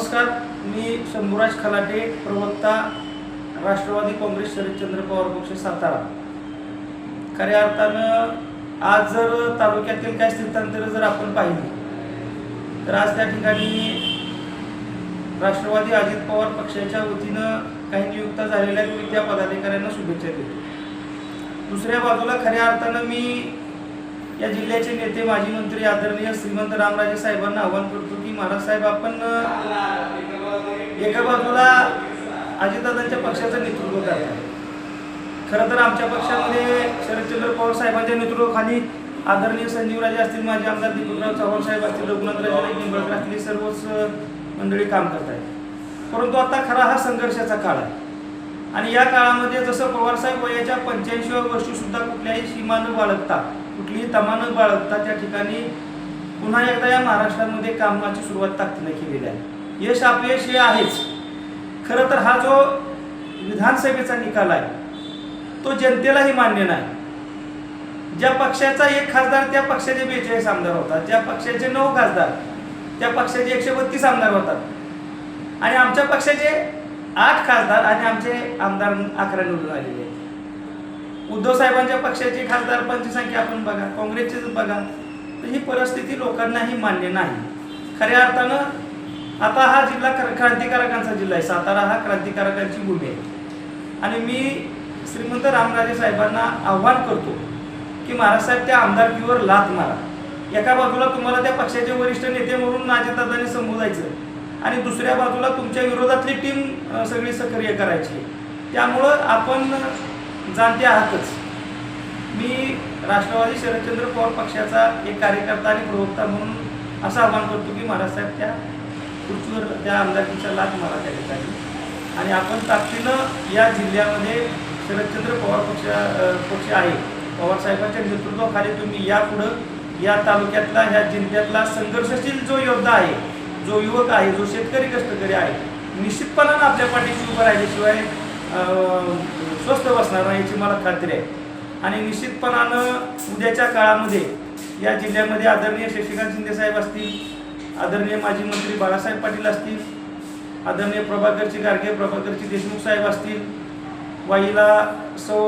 नमस्कार मी शंभूराज खलाटे प्रवक्ता राष्ट्रवादी काँग्रेस शरदचंद्र पवार पक्ष सातारा. खऱ्या अर्थानं आज जर तालुक्यातील काही स्थितांतर जर आपण पाहिली तर आज त्या ठिकाणी राष्ट्रवादी अजित पवार पक्षाच्या वतीनं काही नियुक्त झालेल्या मी त्या पदाधिकाऱ्यांना शुभेच्छा देतो. दुसऱ्या बाजूला खऱ्या अर्थानं मी या जिल्ह्याचे नेते माजी मंत्री आदरणीय श्रीमंत रामराजे साहेबांना आवाहन करतो की महाराज साहेब आपण एका बाजूला अजितदादांच्या पक्षाचं नेतृत्व करतात खरं तर आमच्या पक्षामध्ये शरदचंद्र पवार साहेबांच्या नेतृत्वाखाली आदरणीय संजीवराजे असतील माझे आमदार दीपकराव चव्हाण साहेब असतील रघुनाथराजे निंबळकर असतील सर्वच मंडळी काम करत आहेत परंतु आता खरा हा संघर्षाचा काळ आहे. आणि या काळामध्ये जसं पवारसाहेब वयाच्या पंच्याऐंशीव्या वर्षी सुद्धा कुठल्याही सीमा न बाळगता कुठलीही तमा न बाळगता त्या ठिकाणी पुन्हा एकदा या महाराष्ट्रामध्ये कामाची सुरुवात ताकदीने केलेली आहे. यश अपयश हे आहेच. खरं तर हा जो विधानसभेचा निकाल आहे तो जनतेलाही मान्य नाही. ज्या पक्षाचा एक खासदार त्या पक्षाचे बेचाळीस आमदार होतात. ज्या पक्षाचे नऊ खासदार त्या पक्षाचे एकशे बत्तीस आमदार होतात. आणि आमच्या पक्षाचे आठ खासदार आणि आमचे आमदार अकरा निवडून आलेले आहेत. उद्धव साहेबांच्या पक्षाची खासदारपांची संख्या आपण बघा काँग्रेसचीच बघा. तर ही परिस्थिती लोकांनाही मान्य नाही. खऱ्या अर्थानं आता हा जिल्हा क्रांतिकारकांचा जिल्हा आहे. सातारा हा क्रांतिकारकांची भूमी आहे. आणि मी श्रीमंत रामराजे साहेबांना आव्हान करतो की महाराजसाहेब त्या आमदारकीवर लात मारा. एका बाजूला तुम्हाला त्या पक्षाचे वरिष्ठ नेते म्हणून अजितदादांनी संबोधायचं आणि दुसऱ्या बाजूला तुमच्या विरोधातली टीम सगळी सक्रिय करायची. त्यामुळं आपण जाणते आहातच. मी राष्ट्रवादी शरदचंद्र पवार पक्षाचा एक कार्यकर्ता आणि प्रवक्ता म्हणून असं आव्हान करतो की महाराजसाहेब त्या खुर्चीवर त्या आमदारकीचा लाच मला त्या ठिकाणी आणि आपण ताकदीनं या जिल्ह्यामध्ये शरदचंद्र पवार पक्ष पक्ष आहे. पवारसाहेबांच्या नेतृत्वाखाली तुम्ही यापुढं या तालुक्यातला ह्या जिल्ह्यातला संघर्षशील जो योद्धा आहे जो युवक आहे जो शेतकरी कष्टकरी आहे निश्चितपणानं आपल्या पाठीशी उभं राहिल्याशिवाय स्वस्त बसणार नाही याची मला खात्री आहे. आणि निश्चितपणानं उद्याच्या काळामध्ये या जिल्ह्यामध्ये आदरणीय शशिकांत शिंदे साहेब असतील आदरणीय माजी मंत्री बाळासाहेब पाटील असतील आदरणीय प्रभाकरची गार्गे प्रभाकरची देशमुख साहेब असतील वाईला सौ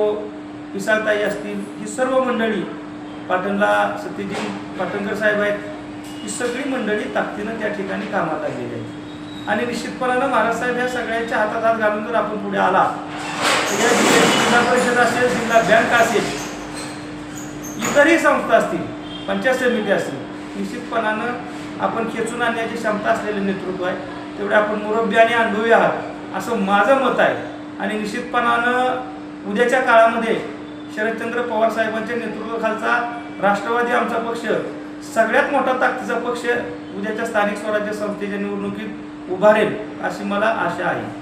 विशालताई असतील ही सर्व मंडळी पाटणला सत्यजी पाटणकर साहेब आहेत ही सगळी मंडळी ताकदीनं त्या ठिकाणी कामात आलेली आहेत. आणि निश्चितपणानं महाराज साहेब ह्या सगळ्यांच्या हातात हात घालून जर आपण पुढे आला जिल्हा परिषद असेल जिल्हा बँक असेल इतरही संस्था असतील पंचायत समिती असतील निश्चितपणानं आपण खेचून आणण्याची क्षमता असलेले नेतृत्व आहे. तेवढे आपण मुरब्बी आणि अनुभवी आहात असं माझं मत आहे. आणि निश्चितपणानं उद्याच्या काळामध्ये शरदचंद्र पवार साहेबांच्या नेतृत्वाखालचा राष्ट्रवादी आमचा पक्ष सगळ्यात मोठा ताकदीचा पक्ष उद्याच्या स्थानिक स्वराज्य संस्थेच्या निवडणुकीत उभारेल अशी मला आशा आहे.